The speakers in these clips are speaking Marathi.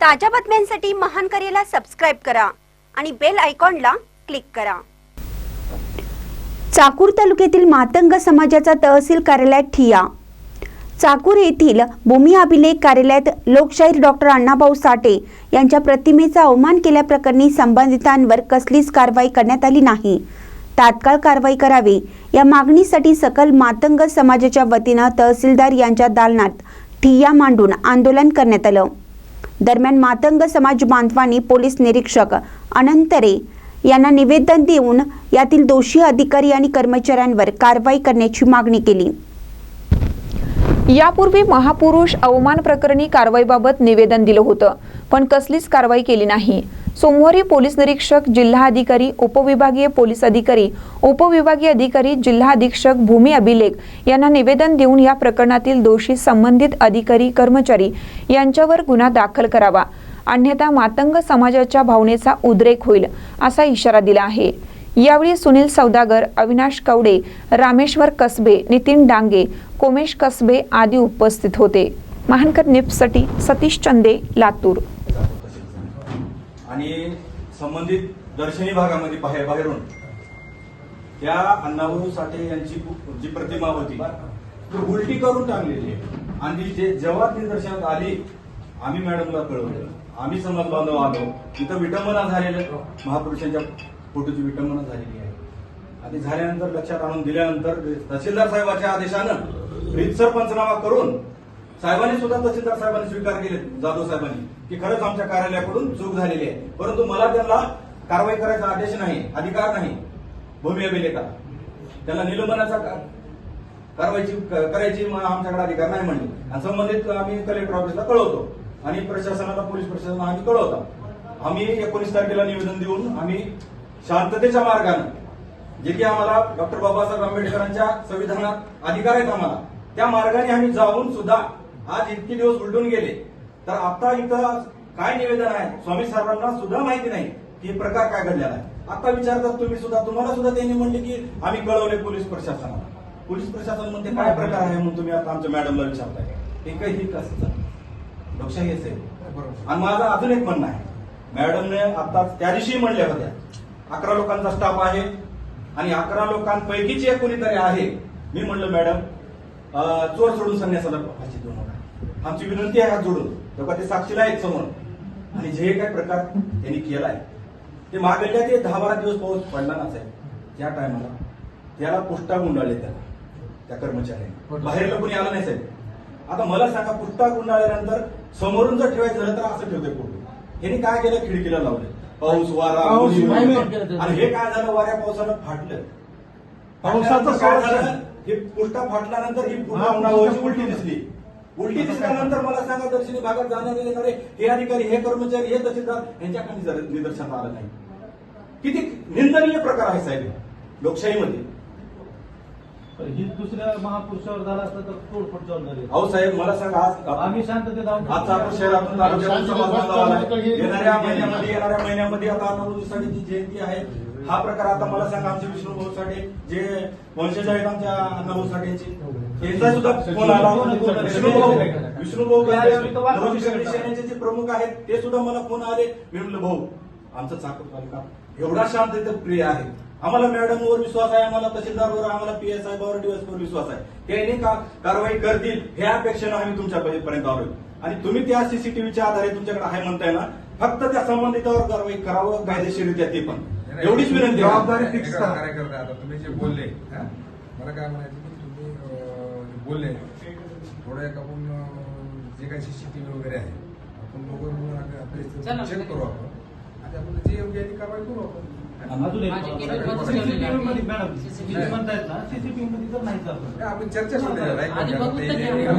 ताज्या बातम्यांसाठी महान करेला सबस्क्राईब करा आणि बेल आयकॉनला क्लिक करा. चाकूर तालुक्यातील मातंग समाजाचा तहसील कार्यालयात ठिया. चाकूर येथील भूमी अभिलेख कार्यालयात लोकशाहीर डॉक्टर अण्णाभाऊ साठे यांच्या प्रतिमेचा अवमान केल्याप्रकरणी संबंधितांवर कसलीच कारवाई करण्यात आली नाही. तात्काळ कारवाई करावी या मागणीसाठी सकल मातंग समाजाच्या वतीनं तहसीलदार यांच्या दालनात ठिय्या मांडून आंदोलन करण्यात आलं. दरम्यान मातंग समाज बांधवांनी पोलीस निरीक्षक अनंतरे यांना निवेदन देऊन यातील दोषी अधिकारी आणि कर्मचाऱ्यांवर कारवाई करण्याची मागणी केली. यापूर्वी महापुरुष अवमान प्रकरणी कारवाईबाबत निवेदन दिलं होतं पण कसलीच कारवाई केली नाही. सोमवारी पोलीस निरीक्षक जिल्हा अधिकारी उपविभागीय पोलीस अधिकारी उपविभागीय अधिकारी जिल्हा अधीक्षक भूमी अभिलेख यांना निवेदन देऊन या प्रकरणातील दोषी संबंधित अधिकारी कर्मचारी यांच्यावर गुन्हा दाखल करावा. अन्यथा मातंग समाजाच्या भावनेचा उद्रेक होईल असा इशारा दिला आहे. यावेळी सुनील सौदागर अविनाश कवडे रामेश्वर कसबे नितीन डांगे कोमेश कसबे आदी उपस्थित होते. महानकर निप्ससाठी सतीश चंदे लातूर. आणि संबंधित दर्शनी भागामध्ये बाहेर बाहेरून त्या अण्णाभाऊ साठे यांची जी प्रतिमा होती ती उलटी करून टाकलेली आहे. आणि जे जेव्हा निदर्शनात आली आम्ही मॅडमला कळवलं. आम्ही समाज बांधव आलो. तिथं विटंबना झालेलं महापुरुषांच्या फोटोची विटंबना झालेली आहे. आणि झाल्यानंतर लक्षात आणून दिल्यानंतर तहसीलदार साहेबाच्या आदेशानं रितसर पंचनामा करून साहेबांनी सुद्धा तहसीलदार साहेबांनी स्वीकार केले जाधव साहेबांनी की खरंच आमच्या कार्यालयाकडून चूक झालेली आहे. परंतु मला त्यांना कारवाई करायचा आदेश नाही अधिकार नाही. भूमी अभिलेखा. त्यांना निलंबनाचा कारवाईची क- करायची म- आमच्याकडे अधिकार नाही म्हणले. आणि संबंधित आम्ही कलेक्टर ऑफिसला कळवतो. आणि प्रशासनाला पोलीस प्रशासनाला आम्ही कळवतो. आम्ही एकोणीस तारखेला निवेदन देऊन आम्ही शांततेच्या मार्गाने जे की आम्हाला डॉक्टर बाबासाहेब आंबेडकरांच्या संविधानात अधिकार आहेत आम्हाला त्या मार्गाने आम्ही जाऊन सुद्धा आज इतके दिवस उलटून गेले. तर आता इथं काय निवेदन आहे? स्वामी साहेबांना सुद्धा माहिती नाही की हे प्रकार काय घडलेला आहे. आता विचारतात तुम्ही सुद्धा तुम्हाला सुद्धा त्यांनी म्हणले की आम्ही कळवले पोलीस प्रशासनाला. पोलीस प्रशासन म्हणते काय प्रकार आहे? म्हणून तुम्ही आता आमच्या मॅडमला विचारताय. हे काही कसं? लोकशाही असेल. आणि माझं अजून एक म्हणणं आहे. मॅडमने आता त्या दिवशी म्हणल्या होत्या अकरा लोकांचा स्टाफ आहे आणि अकरा लोकांपैकीच एक कोणीतरी आहे. मी म्हणलं मॅडम चोर सोडून संन्यासाला फाशी देऊ नका. आमची विनंती आहे हात जोडून. तेव्हा ते साक्षीला आहेत समोर. आणि जे काही प्रकार त्यांनी केलाय ते मागल्या ते दहा बारा दिवस पाऊस पडला ना साहेब त्या टायमाला त्याला पुष्टा गुंडाळले त्याला त्या कर्मचाऱ्याने. बाहेरला कोणी आलं नाही साहेब. आता मला सांगा पुष्टा गुंडाळल्यानंतर समोरून जर ठेवायचं झालं तर असं ठेवते फोटो यांनी काय केलं? खिडकीला लावले. पाऊस वारा. आणि हे काय झालं? वाऱ्या पावसानं फाटलं. पावसाचं काय झालं? हे पुष्टा फाटल्यानंतर ही पुन्हा उन्हाळ्याची उलटी दिसली. उलटी दिसल्यानंतर मला सांगा दर्शनी भागात जाणारे येणारे हे अधिकारी हे कर्मचारी हे तहसीलदार यांच्या काही निदर- निदर्शनात आलं नाही. किती निंदनीय प्रकार आहे साहेब हे लोकशाहीमध्ये. ही दुसऱ्या महापुरुषावर झाला असता तर तोडफोड झाली अहो साहेब मला सांगा आज आम्ही शांततेत आपण शहरातून येणाऱ्या महिन्यामध्ये येणाऱ्या महिन्यामध्ये आता जयंती आहे? हा प्रकार आता मला सांगा आमचे विष्णू भाऊ साठे जे वंशज आहेत. आमच्या अण्णाभाऊ साठेंचे यांचा सुद्धा फोन आला विष्णू भाऊ. विष्णू भाऊ सेनेचे जे प्रमुख आहेत ते सुद्धा मला फोन आले. मी म्हणलं भाऊ आमचा चाकूर तालुका एवढा शांततेत प्रिय आहे. आम्हाला मॅडमवर विश्वास आहे आम्हाला तहसीलदारवर आम्हाला पी एस आय वर डीएसवर विश्वास आहे. त्यांनी का कारवाई करतील ह्या अपेक्षेनं आम्ही तुमच्या पर्यंत आलोय. आणि तुम्ही त्या सीसीटीव्हीच्या आधारे तुमच्याकडे आहे म्हणताय ना फक्त त्या संबंधितावर कारवाई करावं कायदेशीररित्या ते पण. एवढीच विनंती आहे. जबाबदारी करा. कार्यकर्ता आता तुम्ही जे बोलले हा? मला काय म्हणायचं की तुम्ही बोलले थोडं एक आपण जे काही सीसीटीव्ही वगैरे आहे आपण लोक चेक करू आपण. आणि आपण जे योग्य आहे ती कारवाई करू आपण. अजून एक माझे CCTV केलेले मध्ये मॅडम CCTV म्हणतायत ना सीसीटीव्ही मध्ये तर नाही चालत नाही, आपण चर्चा सुरू झाली आहे.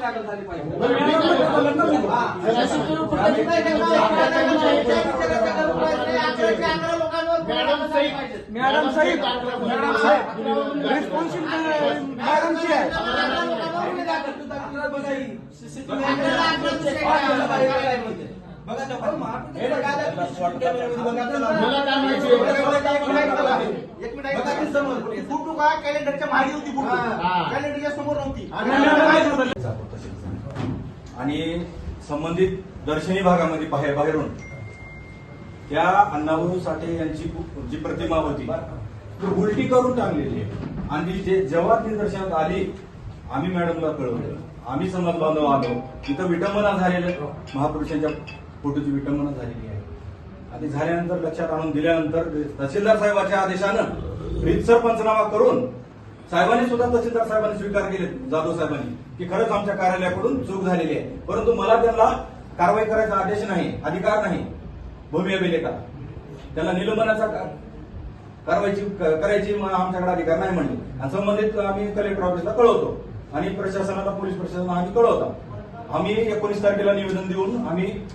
दाखल झाली पाहिजे. मॅडम साहेब मॅडम रिस्पॉन्सिबिलिटी मॅडमची आहे बघा काय समोर. कॅलेंडरच्या मागे होती. कॅलेंडरच्या समोर नव्हती आणि संबंधित दर्शनी भागामध्ये बाहेर बाहेरून त्या अण्णाभाऊ साठे यांची जी प्रतिमा होती ती उलटी करून टाकलेली आहे. आणि जे जेव्हा निदर्शनात आली आम्ही मॅडमला कळवलं. आम्ही समाज बांधव आलो. तिथं विटंबना झालेलं महापुरुषांच्या फोटोची विटंबना झालेली आहे. आणि झाल्यानंतर लक्षात आणून दिल्यानंतर तहसीलदार साहेबाच्या आदेशानं रितसर पंचनामा करून साहेबांनी सुद्धा तहसीलदार साहेबांनी स्वीकार केले जाधव साहेबांनी. की खरंच आमच्या कार्यालयाकडून चूक झालेली आहे. परंतु मला त्यांना कारवाई करायचा आदेश नाही अधिकार नाही. भूमी अभिलेखा. त्याला निलंबनाचा का- कारवाईची करायची आमच्याकडे अधिकार नाही म्हणले. आणि संबंधित आम्ही कलेक्टर ऑफिसला कळवतो. आणि प्रशासनाला पोलीस प्रशासनाला आम्ही कळवतो. आम्ही एकोणीस तारखेला निवेदन देऊन आम्ही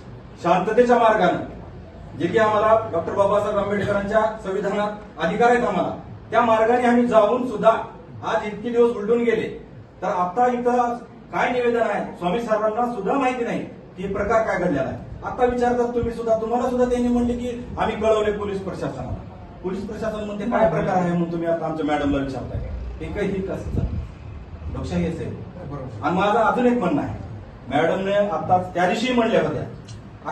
शांततेच्या मार्गाने जे की आम्हाला डॉक्टर बाबासाहेब आंबेडकरांच्या संविधानात अधिकार आहेत आम्हाला त्या मार्गाने आम्ही जाऊन सुद्धा आज इतके दिवस उलटून गेले. तर आता इथं काय निवेदन आहे? स्वामी साहेबांना सुद्धा माहिती नाही. की हे प्रकार काय घडलेला आहे? आता विचारतात तुम्ही सुद्धा तुम्हाला सुद्धा त्यांनी म्हणले की आम्ही कळवले पोलीस प्रशासनाला. पोलीस प्रशासन म्हणते काय प्रकार आहे? म्हणून तुम्ही आता आमच्या मॅडमला विचारताय. हे काही हे कसं चालतं? लोकशाही असेल. बरोबर. आणि माझं अजून एक म्हणणं आहे. मॅडमने आता त्या दिवशी म्हणल्या होत्या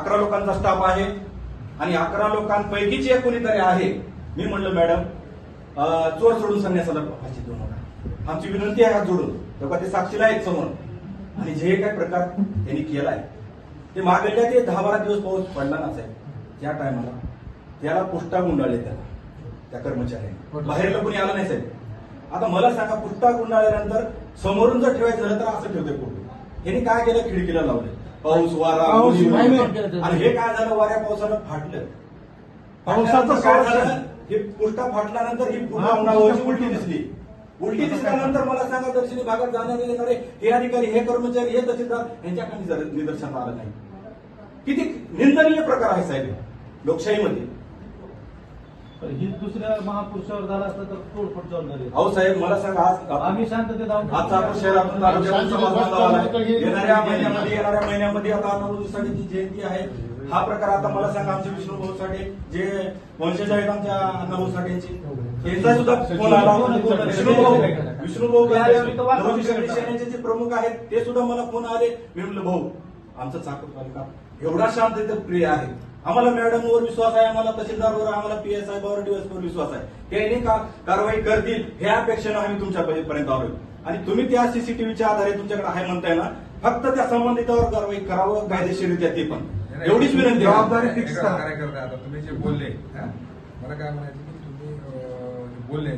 अकरा लोकांचा स्टाफ आहे आणि अकरा लोकांपैकीच एक कोणीतरी आहे. मी म्हणलं मॅडम चोर सोडून संन्यासाला फाशी देऊ नका आमची विनंती आहे हात जोडून. तेव्हा ते साक्षीला आहेत समोर. आणि जे काही प्रकार त्यांनी केलाय ते मागल्या ते दहा बारा दिवस पाऊस पडला ना साहेब त्या टायमाला त्याला पुष्टा गुंडाळले त्याला त्या कर्मचाऱ्याने. बाहेरला कोणी आलं नाही साहेब. आता मला सांगा पुष्टा गुंडाळल्यानंतर समोरून जर ठेवायचं झालं तर असं ठेवते फोटो यांनी काय केलं? खिडकीला लावले. पाऊस वारा. आणि हे काय झालं? वाऱ्या पावसानं फाटलं. पावसाचं काय. झालं? हे पुष्टा फाटल्यानंतर ही पुन्हा उन्हावरची उलटी दिसली. उलटी दिसल्यानंतर मला सांगा दर्शनी भागात जाणारे येणारे हे अधिकारी हे कर्मचारी हे तहसीलदार यांच्याकडे जर निदर्शनात आलं नाही. किती निंदनीय प्रकार आहे साहेब लोकशाहीमध्ये. ही दुसऱ्या महापुरुषावर झाला असता तर तोडफोड चालू झाली अहो साहेब मला सांगा आज आम्ही शांततेत आहोत. आज चाकूर शहरातून येणाऱ्या महिन्यामध्ये येणाऱ्या महिन्यामध्ये आता अण्णाभाऊसाठीची जयंती आहे हा प्रकार आता मला सांगा आमचे विष्णू भाऊ साठे जे वंशज आहेत आमच्या अण्णाभाऊ साठेंचे यांचा सुद्धा फोन आला विष्णू भाऊ विष्णू भाऊ सेनेचे जे प्रमुख आहेत ते सुद्धा मला फोन आले. मी म्हणलं भाऊ आमचा चाकूर तालुका एवढा शांततेत प्रिय आहे. आम्हाला मॅडमवर विश्वास आहे आम्हाला तहसीलदारवर आम्हाला पी एस आय वर डीएसपीवर विश्वास आहे. त्यांनी का कारवाई करतील ह्या अपेक्षेनं आम्ही तुमच्या पर्यंत आलोय. आणि तुम्ही त्या सीसीटीव्हीच्या आधारे तुमच्याकडे आहे म्हणताय ना फक्त त्या संबंधितावर कारवाई करावं कायदेशीररित्या ते पण. एवढीच विनंती आहे. जबाबदारी फिक्स कार्यकर्ते आता तुम्ही जे बोलले हा? मला काय म्हणायचं की तुम्ही बोलले